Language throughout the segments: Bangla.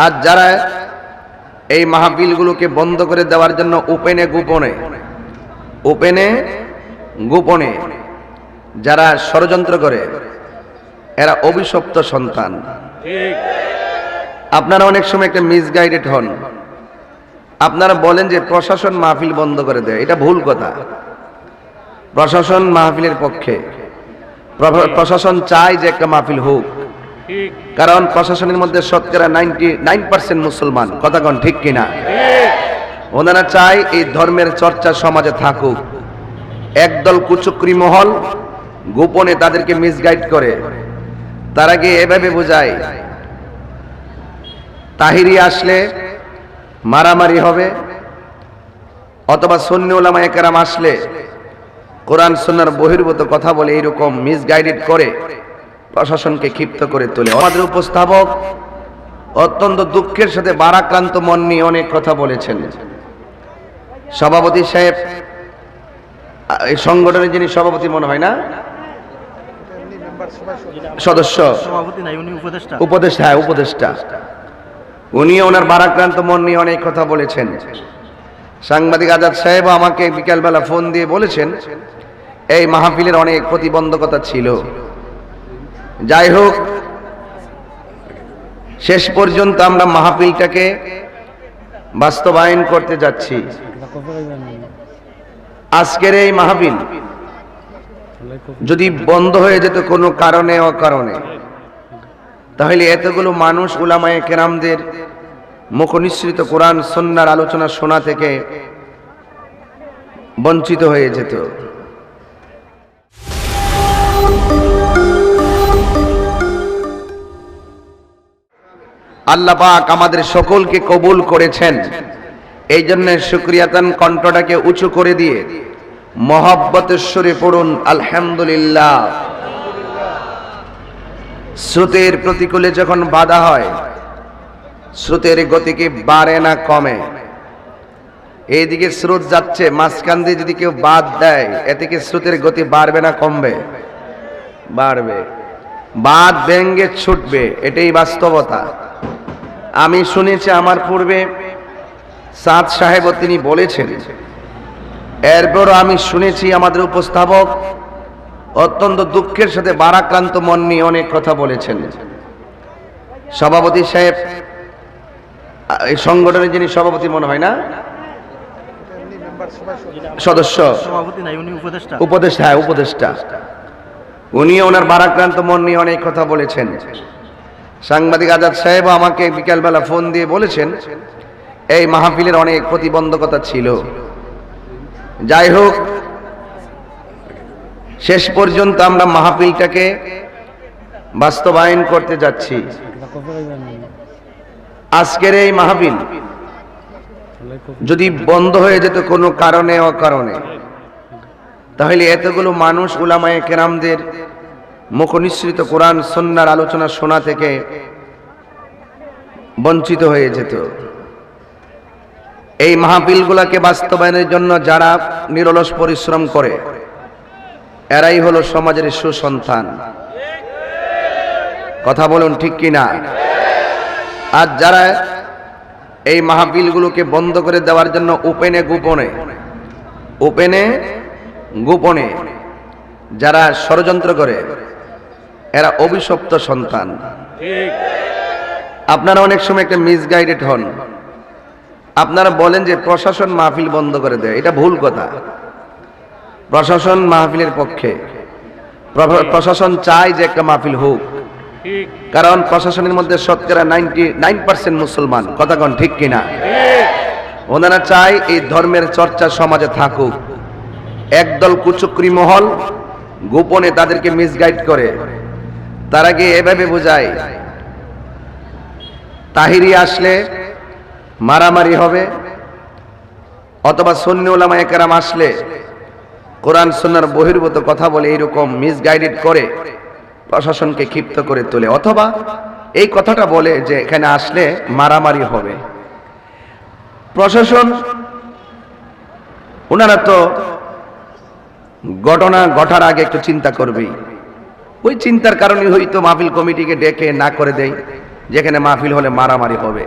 আর যারা এই মাহফিলগুলোকে বন্ধ করে দেওয়ার জন্য ওপেনে গোপনে ওপেনে গোপনে যারা ষড়যন্ত্র করে, এরা অভিশপ্ত সন্তান। আপনারা অনেক সময় একটা মিসগাইডেড হন। আপনারা বলেন যে প্রশাসন মাহফিল বন্ধ করে দেয়, এটা ভুল কথা। প্রশাসন মাহফিলের পক্ষে। প্র- প্রশাসন চায় যে একটা মাহফিল হোক। কারণ প্রশাসনের মধ্যে শতকরা নাইনটি নাইন পার্সেন্ট মুসলমান। কথাগণ ঠিক কিনা? ওনারা চায় এই ধর্মের চর্চা সমাজে থাকুক। একদল কুচক্রি মহল গোপনে তাদেরকে মিসগাইড করে। তারা গিয়ে এভাবে বোঝায় তাহিরি আসলে মারামারি হবে অথবা সন্নি ওলামা একরাম আসলে কোরআন সন্ন্যার বহির্ভূত কথা বলে এইরকম মিসগাইডেড করে। প্রশাসনকে ক্ষিপ্ত করে তোলে। আমাদের উপস্থাপক অত্যন্ত দুঃখের সাথে বারাক্রান্ত মন নিয়ে অনেক কথা বলেছেন। সভাপতি সাহেব এই সংগঠনের যিনি সভাপতি মনে হয় না? সদস্য। উপদেষ্টা। হ্যাঁ উপদেষ্টা। উনি ওনার বারাক্রান্ত মন নিয়ে অনেক কথা বলেছেন। সাংবাদিক আজাদ সাহেব আমাকে বিকালবেলা ফোন দিয়ে বলেছেন এই মাহফিলের অনেক প্রতিবন্ধকতা ছিল। যাই হোক, শেষ পর্যন্ত আমরা মাহফিলটাকে বাস্তবায়ন করতে যাচ্ছি। আজকের এই মাহফিল যদি বন্ধ হয়ে যেত কোনো কারণে, অকারণে, তাহলে এতগুলো মানুষ উলামায়ে কেরামদের মুখনিসৃত কোরআন সন্ন্যার আলোচনা শোনা থেকে বঞ্চিত হয়ে যেত। আল্লাহ পাক আমাদের সকলকে কবুল করেছেন। এই জন্য শুক্রিয়াতান কণ্ঠটাকে উঁচু করে দিয়ে মহব্বতেশ্বরে পড়ুন, আলহামদুলিল্লাহ। স্রোতের প্রতিকূলে যখন বাধা হয়, স্রোতের গতি কি বাড়ে না, কমে। এইদিকে স্রোত যাচ্ছে, মাঝখান দিয়ে যদি কেউ বাদ দেয় এতে কি স্রোতের গতি বাড়বে না, কমবে। বাড়বে। বাদ ব্যঙ্গে ছুটবে, এটাই বাস্তবতা। আমি শুনেছি আমার পূর্বে সাদ সাহেব তিনি বলেছেন এরপর আমি শুনেছি আমাদের উপস্থাপক অত্যন্ত দুঃখের সাথে বারাক্রান্ত মন নিয়ে অনেক কথা বলেছেন। সভাপতি সাহেব এই সংগঠনের যিনি সভাপতি মনে হয় না? সদস্য। উপদেষ্টা। হ্যাঁ উপদেষ্টা। উনি ওনার বারাক্রান্ত মন নিয়ে অনেক কথা বলেছেন। সাংবাদিক আজাদ সাহেব আমাকে বিকালবেলা ফোন দিয়ে বলেছেন, এই মাহফিলের অনেক প্রতিবন্ধকতা ছিল। যাই হোক, শেষ পর্যন্ত আমরা মাহফিলটাকে বাস্তবায়ন করতে যাচ্ছি। আজকের এই মাহফিল যদি বন্ধ হয়ে যেত কোনো কারণে অকারণে, তাহলে এতগুলো মানুষ উলামায়ে কেরামদের মুখনিসৃত কোরআন সন্ন্যার আলোচনা শোনা থেকে বঞ্চিত হয়ে যেত। এই মাহফিলগুলোকে বাস্তবায়নের জন্য যারা নিরলস পরিশ্রম করে, এরাই হলো সমাজের সুসন্তান। কথা বলুন ঠিক কি না আর যারা এই মাহফিলগুলোকে বন্ধ করে দেওয়ার জন্য ওপেনে গোপনে ওপেনে গোপনে যারা ষড়যন্ত্র করে এরা অভিশপ্ত সন্তান। আপনারা অনেক সময় একটা মিসগাইডেড হন। আপনারা বলেন যে প্রশাসন মাহফিল বন্ধ করে দেয় এটা ভুল কথা। প্রশাসন মাহফিলের পক্ষে। প্রশাসন চায় যে একটা মাহফিল হোক। কারণ প্রশাসনের মধ্যে শতকরা নাইনটি নাইন পার্সেন্ট মুসলমান। কথাগণ ঠিক কিনা? ওনারা চায় এই ধর্মের চর্চা সমাজে থাকুক। একদল কুচক্রি মহল গোপনে তাদেরকে মিসগাইড করে। তারা গিয়ে এভাবে বোঝায়। তাহিরি আসলে মারামারি হবে, অথবা সন্নি ওলামা একরাম আসলে কোরআন সন্ন্যার বহির্ভূত কথা বলে এইরকম মিসগাইডেড করে প্রশাসনকে ক্ষিপ্ত করে তোলে, অথবা এই কথাটা বলে যে এখানে আসলে মারামারি হবে। প্রশাসন ওনারা তো ঘটনা ঘটার আগে একটু চিন্তা করবেই। ওই চিন্তার কারণে হয়তো মাহফিল কমিটিকে ডেকে না করে দেয় যেখানে মাহফিল হলে মারামারি হবে।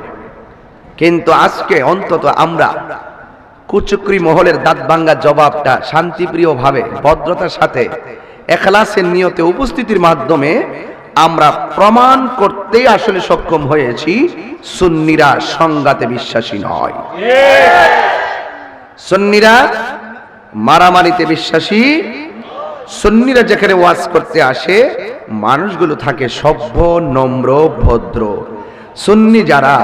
কিন্তু আজকে অন্তত আমরা কুচুকরি মহলের দাঁত ভাঙ্গা জবাবটা শান্তিপ্রিয় ভাবে ভদ্রতার সাথে এখলাসের নিয়তে উপস্থিতির মাধ্যমে আমরা প্রমাণ করতেই আসলে সক্ষম হয়েছি সুন্নিরা সংঘাতে বিশ্বাসী নয়। সুন্নিরা মারামারিতে বিশ্বাসী সুন্নিরা যেখানে ওয়াজ করতে আসে, মানুষগুলো থাকে সভ্য, নম্র, ভদ্র। সুন্নি যারা,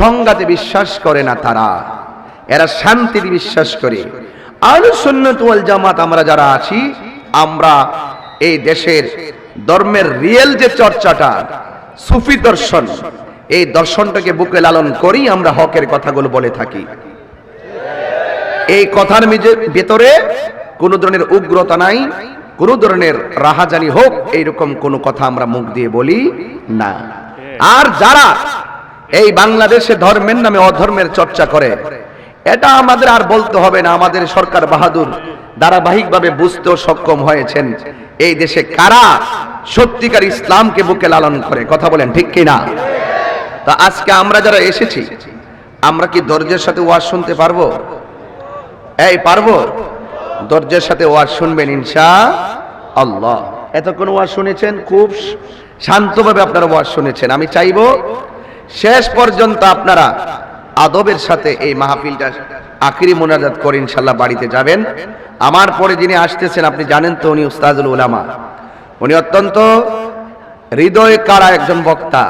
সংঘাতে বিশ্বাস করে না তারা, এরা শান্তিতে বিশ্বাস করে। আর সুন্নত ওয়াল জামাত আমরা যারা আছি, আমরা এই দেশের ধর্মের রিয়েল যে চর্চাটা, সুফি দর্শন, এই দর্শনটাকে বুকে লালন করি আমরা হকের কথাগুলো বলে থাকি। এই কথার ভেতরে কোনো ধরনের উগ্রতা নাই, কোনো ধরনের রাহাজানি হোক, এইরকম কোনো কথা আমরা মুখ দিয়ে বলি না। আর যারা এই বাংলাদেশে ধর্মের নামে অধর্মের চর্চা করে, এটা আমাদের আর বলতে হবে না, আমাদের সরকার বাহাদুর ধারাবাহিকভাবে বুঝতেও সক্ষম হয়েছেন, এই দেশে কারা সত্যিকার ইসলামকে বুকে লালন করে, কথা বলেন ঠিক কিনা? তা আজকে আমরা যারা এসেছি, আমরা কি ধৈর্যের সাথে ওয়াজ শুনতে পারব? এই, পারব? ধৈর্যের সাথে ওয়াজ শুনবেন ইনশা আল্লাহ এতক্ষণ ওয়াজ শুনেছেন, খুব শান্তভাবে আপনারা ওয়াজ শুনেছেন। আমি চাইব শেষ পর্যন্ত আপনারা আদবের সাথে এই মাহফিলটা আখিরি মোনাজাত করে ইনশাল্লাহ বাড়িতে যাবেন। আমার পরে যিনি আসতেছেন, আপনি জানেন তো উনি উস্তাজুল উলামা। উনি অত্যন্ত হৃদয় কারা একজন বক্তা,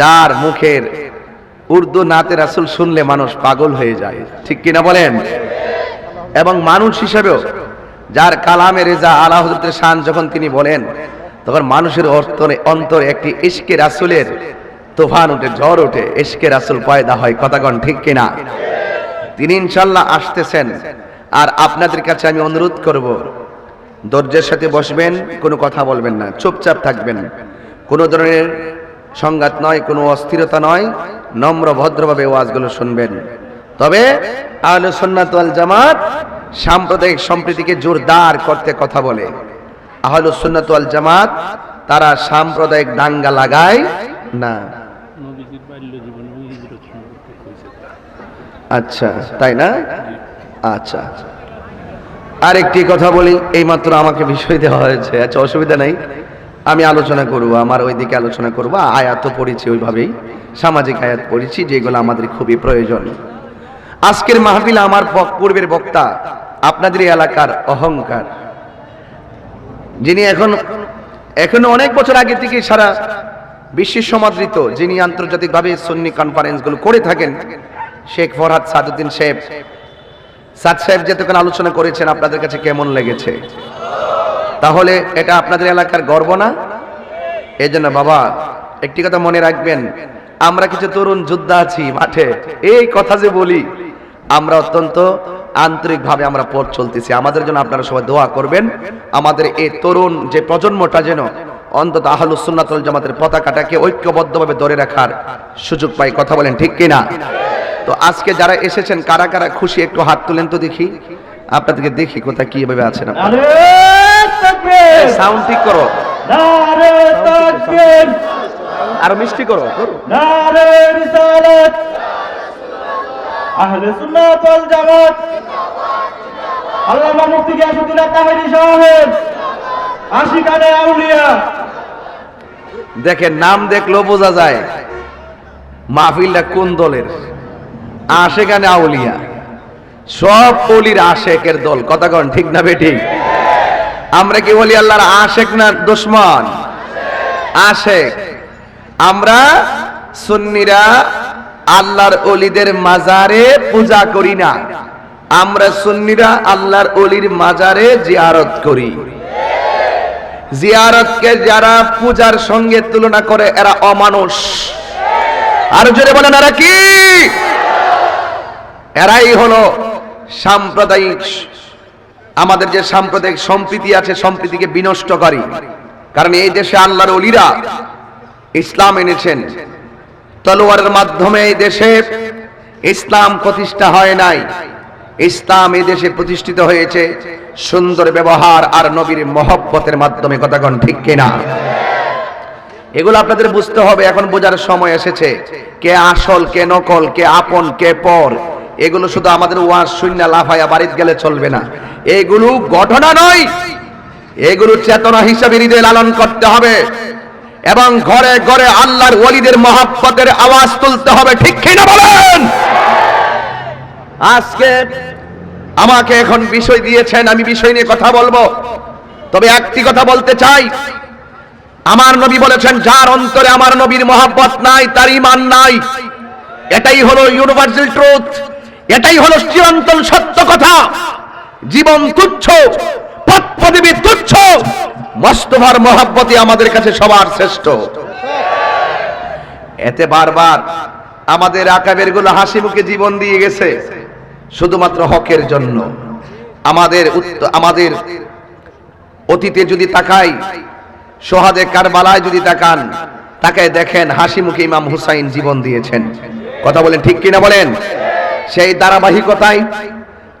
যার মুখের উর্দু নাতে রাসুল শুনলে মানুষ পাগল হয়ে যায়। ঠিক কিনা বলেন? এবং মানুষ হিসেবেও যার কালামে রেজা আলা হজরতের শান যখন তিনি বলেন, তখন মানুষের অন্তরে অন্তরে একটি ইশকে রাসুলের তুফান ওঠে ঝড় ওঠে ইশকে রাসুল পয়দা হয়। কথাগণ ঠিক কিনা? তিনি ইনশাল্লাহ আসতেছেন। আর আপনাদের কাছে আমি অনুরোধ করব, ধৈর্যের সাথে বসবেন, কোনো কথা বলবেন না, চুপচাপ থাকবেন। কোনো ধরনের সংঘাত নয়, কোনো অস্থিরতা নয়, নম্র ভদ্রভাবে ওয়াজগুলো শুনবেন। তবে আহলে সুন্নাত ওয়াল জামাত সাম্প্রদায়িক সম্প্রীতিকে জোরদার করতে কথা বলে। আহলে সুন্নাত ওয়াল জামাত তারা সাম্প্রদায়িক দাঙ্গা লাগায় না। আচ্ছা তাই না? আচ্ছা। আরেকটি কথা বলি, এইমাত্র আমাকে বিষয় দেওয়া হয়েছে। আচ্ছা অসুবিধা নাই। আমি আলোচনা করব, আমার ওইদিকে আলোচনা করব। আয়াত পড়েছি ওইভাবেই। সামাজিক আয়াত পড়েছি, যেগুলো আমাদের খুবই প্রয়োজন। আজকের মাহফিল আমার পূর্বের বক্তা, আপনাদের এলাকার অহংকার। যিনি এখন এখন অনেক বছর আগে থেকে সারা বিশ্বের সমাদৃত, যিনি আন্তর্জাতিকভাবে সন্নি কনফারেন্সগুলো করে থাকেন, শেখ ফরহাদ সাদুদ্দিন সাহেব। সাদ সাহেব যেতক্ষণ আলোচনা করেছেন, আপনাদের কাছে কেমন লেগেছে? তাহলে এটা আপনাদের এলাকার গর্ব না? এই জন্য বাবা, একটি কথা মনে রাখবেন, আমরা কিছু তরুণ যোদ্ধা আছি মাঠে। এই কথা যে বলি আমরা অত্যন্ত আন্তরিকভাবে আমরা পথ চলতেছি। আমাদের জন্য আপনারা সবাই দোয়া করবেন। আমাদের এই তরুণ যে প্রজন্মটা যেন অন্তত সুন্নাতুল জামাতের পতাকাটাকে ঐক্যবদ্ধভাবে ধরে রাখার সুযোগ পাই কথা বলেন ঠিক কিনা? তো আজকে যারা এসেছেন কারা কারা খুশি একটু হাত তুলেন তো দেখি। আপনাদেরকে দেখি কোথায় কীভাবে আছেন আপনারা। সাউন্ড ঠিক করো। আরও মিষ্টি করো। করো। আহলে সুন্নাত ওয়াল জামাত। আল্লামা মুফতি গিয়াসউদ্দিন সাহেব, আশিকানে আউলিয়া। দেখেন, নাম দেখলেও বোঝা যায় মাহফিলটা কোন দলের? আশেখানে আউলিয়া। সব অলির আশেকের দল। কথা কন, ঠিক না বেঠিক আমরা কি বলি আল্লাহর আশেক না দুশ্মন? আশেক। আমরা সুন্নিরা আল্লাহর অলিদের মাজারে পূজা করি না। আমরা সুন্নিরা আল্লাহর অলির মাজারে জিয়ারত করি। জিয়ারতকে যারা পূজার সঙ্গে তুলনা করে, এরা অমানুষ। আর জোরে বলেন, এরা কি? এরাই হলো সাম্প্রদায়িক, আমাদের যে সাম্প্রদায়িক সম্প্রীতি আছে, সম্প্রীতিকে বিনষ্টকারী কারণ এই দেশে আল্লাহর অলিরা ইসলাম এনেছেন। তলোয়ারের মাধ্যমে এই দেশে ইসলাম প্রতিষ্ঠা হয় নাই। ইসলাম এই দেশে প্রতিষ্ঠিত হয়েছে সুন্দর ব্যবহার আর নবীর মহব্বতের মাধ্যমে কথাগণ ঠিক কিনা? এগুলো আপনাদের বুঝতে হবে, এখন বোঝার সময় এসেছে। কে আসল, কে নকল, কে আপন, কে পর, এগুলো শুধু আমাদের ওয়াজ শূন্য লাফাইয়া বাড়িতে গেলে চলবে না। এগুলো ঘটনা নয়, এগুলো চেতনা হিসাবে হৃদয় লালন করতে হবে। এবং ঘরে ঘরে আল্লাহর ওলিদের মহাব্বতের আওয়াজ তুলতে হবে, ঠিক কিনা বলেন? আজকে আমাকে এখন বিষয় দিয়েছেন, আমি বিষয় নিয়ে কথা বলব। তবে একটি কথা বলতে চাই। আমার নবী বলেছেন, যার অন্তরে আমার নবীর মহাব্বত নাই, তার ইমান নাই, এটাই হলো ইউনিভার্সাল ট্রুথ এটাই হলো চিরন্তন সত্য কথা। জীবন তুচ্ছ, পথ তুচ্ছ মস্তভার মহাব্বতই আমাদের কাছে সবার শ্রেষ্ঠ। এতে বারবার আমাদের আকাবেরগুলো হাসি মুখে জীবন দিয়ে গেছে, শুধুমাত্র হকের জন্য। আমাদের আমাদের অতীতে যদি তাকাই, সোহাদে কারবালায় যদি তাকান, তাকায় দেখেন হাসি মুখে ইমাম হুসাইন জীবন দিয়েছেন। কথা বলেন ঠিক কিনা বলেন? সেই ধারাবাহিকতায়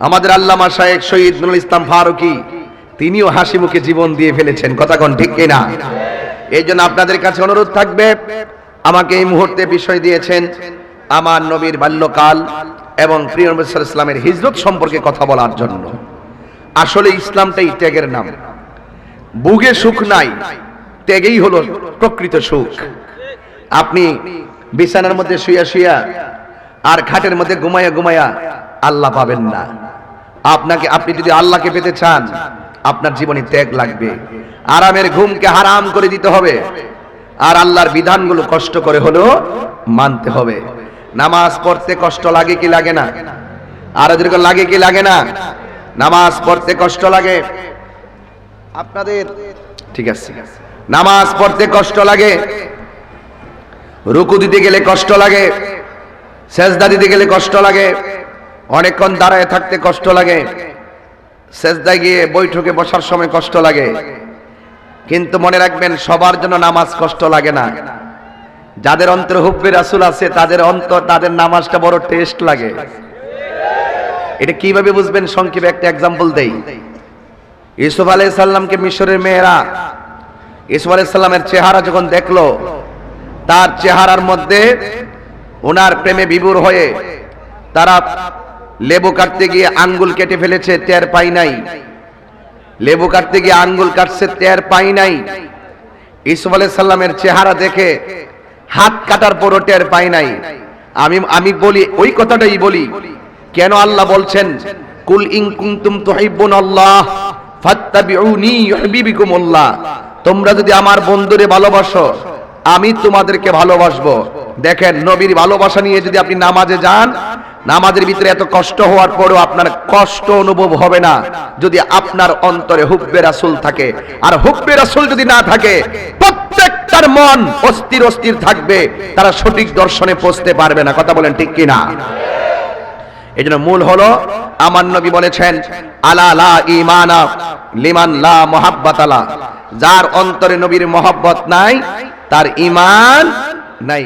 আমাদের আল্লামা শায়েক শহীদ নুরুল ইসলাম ফারুকি তিনিও হাসি মুখে জীবন দিয়ে ফেলেছেন। কথা ঠিক কিনা? এই জন্য আপনাদের কাছে অনুরোধ থাকবে, আমাকে এই মুহূর্তে বিষয় দিয়েছেন আমার নবীর বাল্যকাল এবং প্রিয় ইসলামের হিজরত সম্পর্কে কথা বলার জন্য। আসলে ইসলামটাই ত্যাগের নাম। বুগে সুখ নাই, ত্যাগেই হলো প্রকৃত সুখ। আপনি বিছানার মধ্যে শুয়া শুয়া আর খাটের মধ্যে ঘুমায়া ঘুমায়া আল্লাহ পাবেন না। আপনাকে, আপনি যদি আল্লাহকে পেতে চান আপনার জীবনে ত্যাগ লাগবে। আরামের ঘুমকে হারাম করে দিতে হবে। আর আল্লাহর বিধানগুলো কষ্ট করে হলেও মানতে হবে। নামাজ পড়তে কষ্ট লাগে কি লাগে না? আর ওদেরকে লাগে কি লাগে না? নামাজ পড়তে কষ্ট লাগে? আপনাদের ঠিক আছে। নামাজ পড়তে কষ্ট লাগে? রুকু দিতে গেলে কষ্ট লাগে? সেজদা দিতে গেলে কষ্ট লাগে? অনেকক্ষণ দাঁড়ায় থাকতে কষ্ট লাগে? সেজদায় গিয়ে বৈঠকে বসার সময় কষ্ট লাগে। কিন্তু মনে রাখবেন, সবার জন্য নামাজ কষ্ট লাগে না। যাদের অন্তর হুব্বে রাসুল আছে, তাদের অন্তর, তাদের নামাজটা বড় টেস্ট লাগে। এটা কীভাবে বুঝবেন? সংক্ষেপে একটা এক্সাম্পল দেই। ইউসুফ আলাইহিস সালামকে মিশরের মেয়েরা, ইউসুফ আলাই সালামের চেহারা যখন দেখল, তার চেহারার মধ্যে ওনার প্রেমে বিভোর হয়ে তারা লেবু কাটতে গিয়ে আঙ্গুল কেটে ফেলেছে, টের পাই নাই। লেবু কাটতে গিয়ে আঙ্গুল কাটছে, টের পাই নাই। ইসুফ আলাইহিস সালামের চেহারা দেখে হাত কাটার পরও টের পাই নাই। আমি আমি বলি, ওই কথাটাই বলি, কেন আল্লাহ বলছেন, কুল ইন কুনতুম তুহিব্বুন আল্লাহ, ফাত্তাবিউনি ইউহিব্বিকুমুল্লাহ। তোমরা যদি আমার বন্ধুরে ভালোবাসো, আমি তোমাদেরকে ভালোবাসবো। দেখেন, নবীর ভালোবাসা নিয়ে যদি আপনি নামাজে যান নামাজের ভিতরে এত কষ্ট হওয়ার পরেও আপনার কষ্ট অনুভব হবে না। যদি আপনার অন্তরে হুব্বে রাসূল থাকে, আর হুব্বে রাসূল যদি না থাকে, প্রত্যেকটার মন অস্থির অস্থির থাকবে, তারা সঠিক দর্শনে পৌঁছতে পারবে না। কথা বলেন ঠিক কিনা? এই জন্য মূল হলো, আমার নবী বলেছেন, আলা ইমানা লিমান লা মোহাব্বাতালা যার অন্তরে নবীর মহব্বত নাই, তার ইমান নাই।